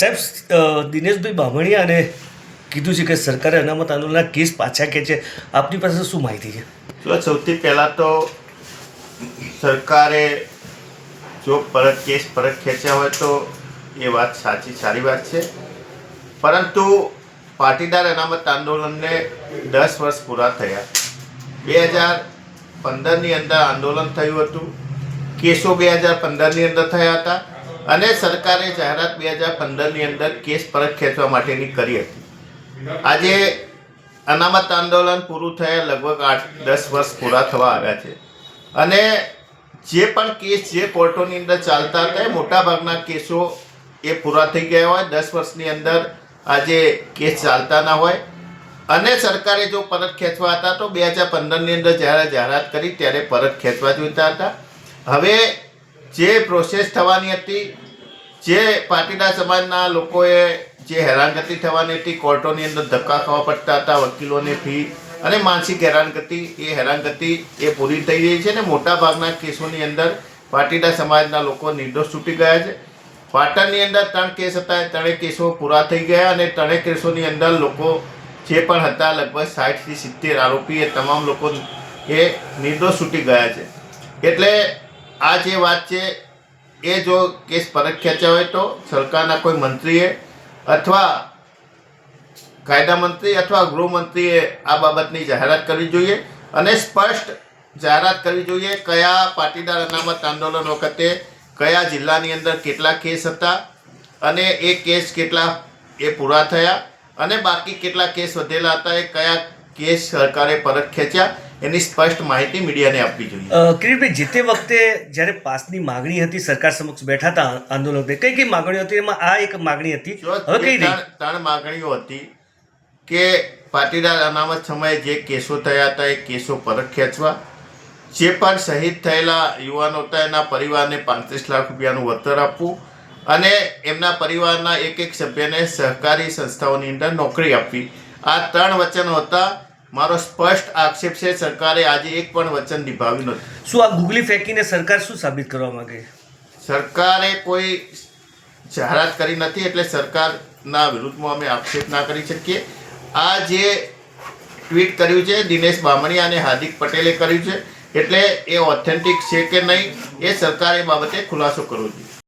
સાહેબ દિનેશભાઈ બામણીયાને કીધું છે કે સરકારે અનામત આંદોલનના કેસ પાછા ખેંચે આપની પાસે શું માહિતી છે? સૌથી પહેલાં તો સરકારે જો પરત કેસ પરત ખેંચ્યા હોય તો એ વાત સાચી, સારી વાત છે. પરંતુ પાટીદાર અનામત આંદોલનને દસ વર્ષ પૂરા થયા. બે હજાર પંદરની અંદર આંદોલન થયું હતું. કેસો બે હજાર પંદરની અંદર થયા હતા. અને સરકારે જાહેરાત બે હજાર પંદરની અંદર કેસ પરત ખેંચવા માટેની કરી હતી. આજે અનામત આંદોલન પૂરું થયા લગભગ આઠ, દસ વર્ષ પૂરા થવા આવ્યા છે. અને જે પણ કેસ જે કોર્ટોની અંદર ચાલતા હતા, એ મોટાભાગના કેસો એ પૂરા થઈ ગયા હોય. દસ વર્ષની અંદર આજે કેસ ચાલતા ના હોય. અને સરકારે જો પરત ખેંચવા હતા, તો બે હજાર પંદરની અંદર જ્યારે જાહેરાત કરી, ત્યારે પરત ખેંચવા જોઈતા હતા. હવે જે પ્રોસેસ થવાની હતી, જે પાટીદાર સમાજના લોકોએ જે હેરાનગતિ થવાની હતી, કોર્ટોની અંદર ધક્કા ખાવા પડતા હતા, વકીલોની ફી અને માનસિક હેરાનગતિ, એ હેરાનગતિ એ પૂરી થઈ રહી છે અને મોટાભાગના કેસોની અંદર પાટીદાર સમાજના લોકો નિર્દોષ છૂટી ગયા છે. પાટણની અંદર ત્રણ કેસ હતા ત્રણેય કેસો પૂરા થઈ ગયા અને ત્રણેય કેસોની અંદર લોકો જે પણ હતા, લગભગ સાઠથી સિત્તેર આરોપી એ તમામ લોકો એ નિર્દોષ છૂટી ગયા છે. એટલે આ જે વાત છે, એ જો કેસ પરત ખેંચ્યા હોય તો સરકારના કોઈ મંત્રીએ અથવા કાયદા મંત્રી અથવા ગૃહમંત્રીએ આ બાબતની જાહેરાત કરવી જોઈએ અને સ્પષ્ટ જાહેરાત કરવી જોઈએ કયા પાટીદાર અનામત આંદોલન વખતે કયા જિલ્લાની અંદર કેટલા કેસ હતા અને એ કેસ કેટલા એ પૂરા થયા અને બાકી કેટલા કેસ વધેલા હતા એ કયા કેસ સરકારે પરત ખેંચ્યા એની સ્પષ્ટ માહિતી મીડિયાને આપવી જોઈએ. કિરીટભાઈ જે તે વખતે જ્યારે પાસની માગણી હતી સરકાર સમક્ષ બેઠા હતા આંદોલન કઈ કઈ માગણીઓ હતી? એમાં આ એક માગણી હતી. હવે કઈ ત્રણ ત્રણ માગણીઓ હતી કે પાટીદાર અનામત સમયે જે કેસો થયા હતા એ કેસો પરત ખેંચવા. જે પણ શહીદ થયેલા યુવાનો હતા એના પરિવારને પાંત્રીસ લાખ રૂપિયાનું વળતર આપવું અને એમના પરિવારના એક એક સભ્યને સહકારી સંસ્થાઓની અંદર નોકરી આપવી. આ ત્રણ વચનો હતા. મારો સ્પષ્ટ આક્ષેપ છે સરકારે આજે એક પણ વચન નિભાવ્યું નથી. શું આ ગુગલી ફેંકીને સરકાર શું સાબિત કરવા માંગે? સરકારે કોઈ જાહેરાત કરી નથી એટલે સરકારના વિરુદ્ધમાં અમે આક્ષેપ ના કરી શકીએ. આ જે ટ્વીટ કર્યું છે દિનેશ બામણીયા અને હાર્દિક પટેલે કર્યું છે એટલે એ ઓથેન્ટિક છે કે નહીં એ સરકારે એ બાબતે ખુલાસો કરવો જોઈએ.